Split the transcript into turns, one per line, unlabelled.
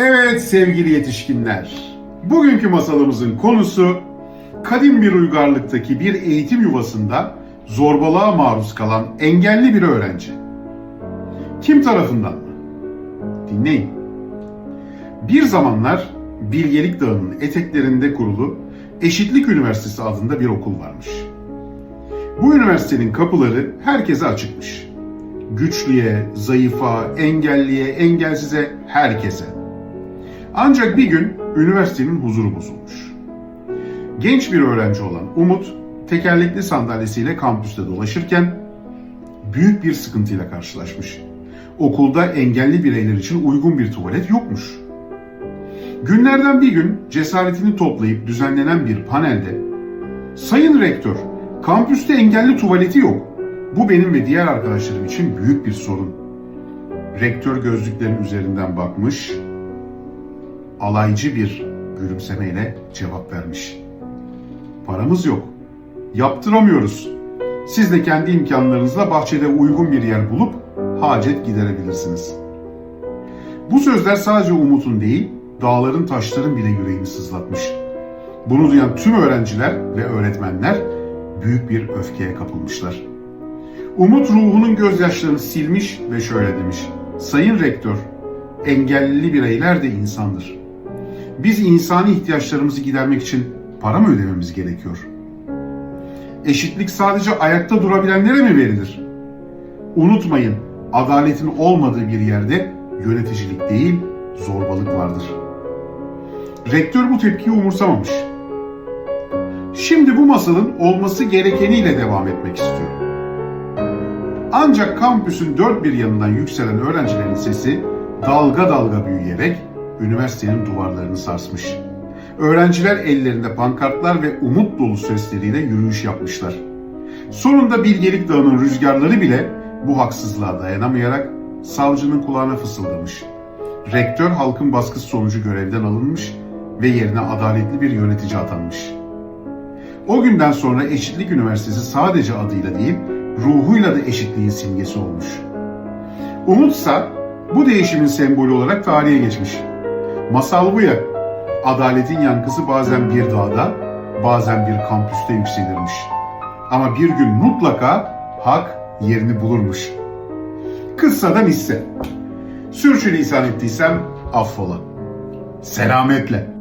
Evet sevgili yetişkinler. Bugünkü masalımızın konusu kadim bir uygarlıktaki bir eğitim yuvasında zorbalığa maruz kalan engelli bir öğrenci. Kim tarafından mı? Dinleyin. Bir zamanlar Bilgelik Dağı'nın eteklerinde kurulu Eşitlik Üniversitesi adında bir okul varmış. Bu üniversitenin kapıları herkese açıkmış. Güçlüye, zayıfa, engelliye, engelsize, herkese. Ancak bir gün üniversitenin huzuru bozulmuş. Genç bir öğrenci olan Umut, tekerlekli sandalyesiyle kampüste dolaşırken büyük bir sıkıntıyla karşılaşmış. Okulda engelli bireyler için uygun bir tuvalet yokmuş. Günlerden bir gün cesaretini toplayıp düzenlenen bir panelde Sayın Rektör, kampüste engelli tuvaleti yok. Bu benim ve diğer arkadaşlarım için büyük bir sorun. Rektör gözlüklerin üzerinden bakmış, alaycı bir gülümsemeyle cevap vermiş. Paramız yok. Yaptıramıyoruz. Siz de kendi imkanlarınızla bahçede uygun bir yer bulup hacet giderebilirsiniz. Bu sözler sadece Umut'un değil, dağların taşların bile yüreğini sızlatmış. Bunu duyan tüm öğrenciler ve öğretmenler büyük bir öfkeye kapılmışlar. Umut ruhunun gözyaşlarını silmiş ve şöyle demiş. Sayın Rektör, engelli bireyler de insandır. Biz insani ihtiyaçlarımızı gidermek için para mı ödememiz gerekiyor? Eşitlik sadece ayakta durabilenlere mi verilir? Unutmayın, adaletin olmadığı bir yerde yöneticilik değil, zorbalık vardır. Rektör bu tepkiyi umursamamış. Şimdi bu masalın olması gerekeniyle devam etmek istiyorum. Ancak kampüsün dört bir yanından yükselen öğrencilerin sesi dalga dalga büyüyerek üniversitenin duvarlarını sarsmış. Öğrenciler ellerinde pankartlar ve umut dolu sesleriyle yürüyüş yapmışlar. Sonunda Bilgelik Dağı'nın rüzgarları bile bu haksızlığa dayanamayarak savcının kulağına fısıldamış. Rektör halkın baskısı sonucu görevden alınmış ve yerine adaletli bir yönetici atanmış. O günden sonra Eşitlik Üniversitesi sadece adıyla değil, ruhuyla da eşitliğin simgesi olmuş. Umutsa bu değişimin sembolü olarak tarihe geçmiş. Masal bu ya, adaletin yankısı bazen bir dağda, bazen bir kampüste yükselirmiş. Ama bir gün mutlaka hak yerini bulurmuş. Kıssadan hisse. Sürçülisan ettiysem affola. Selametle.